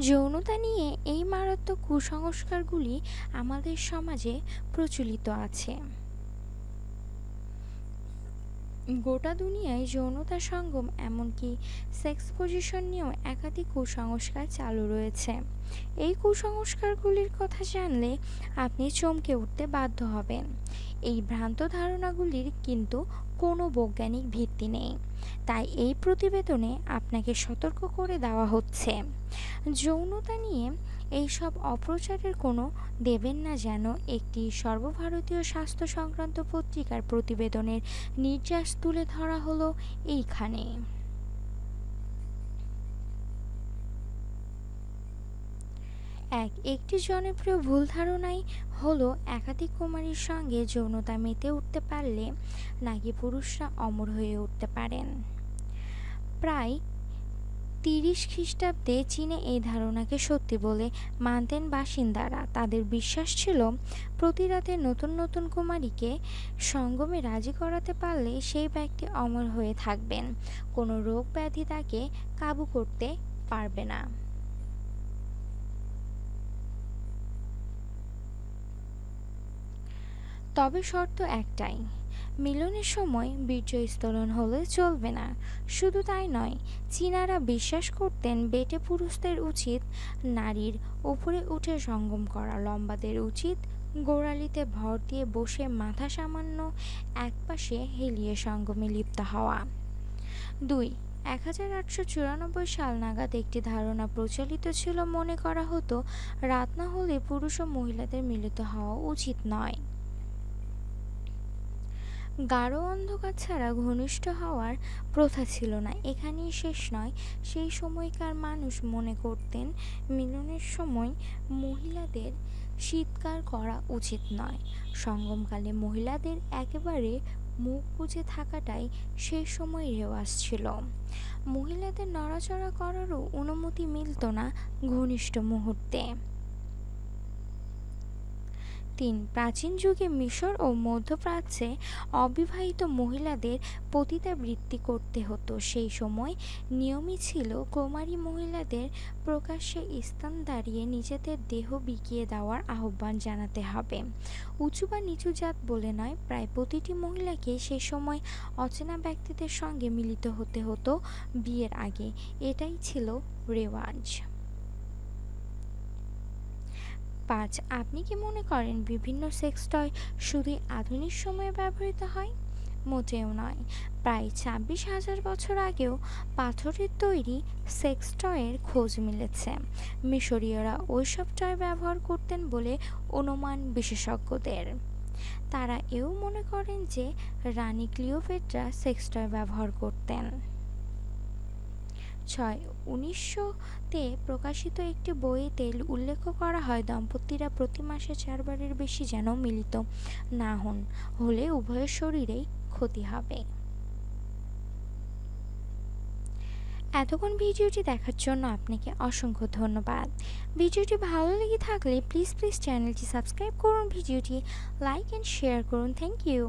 যৌনতা নিয়ে এই মারাত্মক কুসংস্কারগুলি আমাদের সমাজে প্রচলিত আছে। গোটা দুনিয়ায় যৌনতা সঙ্গম এমনকি সেক্স পজিশন নিয়েও একাধিক কুসংস্কার চালু রয়েছে। এই কুসংস্কারগুলির কথা জানলে আপনি চমকে উঠতে বাধ্য হবেন। এই ভ্রান্ত ধারণাগুলির কিন্তু কোনো বৈজ্ঞানিক ভিত্তি নেই। তাই এই প্রতিবেদনে আপনাকে সতর্ক করে দেওয়া হচ্ছে। যৌনতা নিয়ে এইসব অপ্রচারের কোনো দেবেন না যেন একটি সর্বভারতীয় স্বাস্থ্য সংক্রান্ত পত্রিকার প্রতিবেদনের নির্যাস তুলে ধরা হলো এইখানে এক, একটি জনপ্রিয় ভুল ধারণাই হলো একাধিক কুমারীর সঙ্গে যৌনতা মেতে উঠতে পারলে নাকি পুরুষরা অমর হয়ে উঠতে পারেন। প্রায় তিরিশ খ্রিস্টাব্দে চীনে এই ধারণাকে সত্যি বলে মানতেন বাসিন্দারা। তাদের বিশ্বাস ছিল, প্রতি রাতে নতুন নতুন কুমারীকে সঙ্গমে রাজি করাতে পারলে সেই ব্যক্তি অমর হয়ে থাকবেন। কোনো রোগ ব্যাধি তাকে কাবু করতে পারবে না। তবে শর্ত একটাই, মিলনের সময় বীর্যস্থলন হলে চলবে না। শুধু তাই নয়, চীনারা বিশ্বাস করতেন বেটে পুরুষদের উচিত নারীর উপরে উঠে সঙ্গম করা, লম্বাদের উচিত গোড়ালিতে ভর দিয়ে বসে মাথা সামান্য একপাশে হেলিয়ে সঙ্গমে লিপ্ত হওয়া। দুই এক হাজার আটশো চুরানব্বই সাল নাগাদ একটি ধারণা প্রচলিত ছিল মনে করা হতো, রাত না হলে পুরুষ ও মহিলাদের মিলিত হওয়া উচিত নয়। গাঢ় অন্ধকার ছাড়া ঘনিষ্ঠ হওয়ার প্রথা ছিল না। এখানেই শেষ নয়। সেই সময়কার মানুষ মনে করতেন, মিলনের সময় মহিলাদের শীতকার করা উচিত নয়। সঙ্গমকালে মহিলাদের একেবারে মুখ বুঝে থাকাটাই সেই সময় রেওয়াজ ছিল। মহিলাদের নড়াচড়া করারও অনুমতি মিলত না ঘনিষ্ঠ মুহূর্তে। তিন প্রাচীন যুগে মিশর ও মধ্যপ্রাচ্যে অবিবাহিত মহিলাদের পতিতাবৃত্তি করতে হতো। সেই সময় নিয়মই ছিল, কুমারী মহিলাদের প্রকাশ্যে স্থান দাঁড়িয়ে নিজেদের দেহ বিকিয়ে দেওয়ার আহ্বান জানাতে হবে। উঁচু বা নিচু জাত বলে নয়, প্রায় প্রতিটি মহিলাকে সে সময় অচেনা ব্যক্তিদের সঙ্গে মিলিত হতে হতো বিয়ের আগে। এটাই ছিল রেওয়াজ। পাঁচ, আপনি কি মনে করেন বিভিন্ন সেক্স টয় শুধুই আধুনিক সময়ে ব্যবহৃত হয়? মোটেও নয়। প্রায় ছাব্বিশ হাজার বছর আগেও পাথরের তৈরি সেক্স টয়ের খোঁজ মিলেছে। মিশরীয়রা ওইসব টয় ব্যবহার করতেন বলে অনুমান বিশেষজ্ঞদের। তারা এও মনে করেন যে রানী ক্লিওপেট্রা সেক্স টয় ব্যবহার করতেন। ছয়। উনিশশোতে প্রকাশিত একটি বইতে উল্লেখ করা হয়, দম্পতিরা প্রতি মাসে চারবারের বেশি যেন মিলিত না হন, হলে উভয়ের শরীরেই ক্ষতি হবে। এতক্ষণ ভিডিওটি দেখার জন্য আপনাকে অসংখ্য ধন্যবাদ। ভিডিওটি ভালো লেগে থাকলে প্লিজ প্লিজ চ্যানেলটি সাবস্ক্রাইব করুন, ভিডিওটি লাইক অ্যান্ড শেয়ার করুন। Thank you.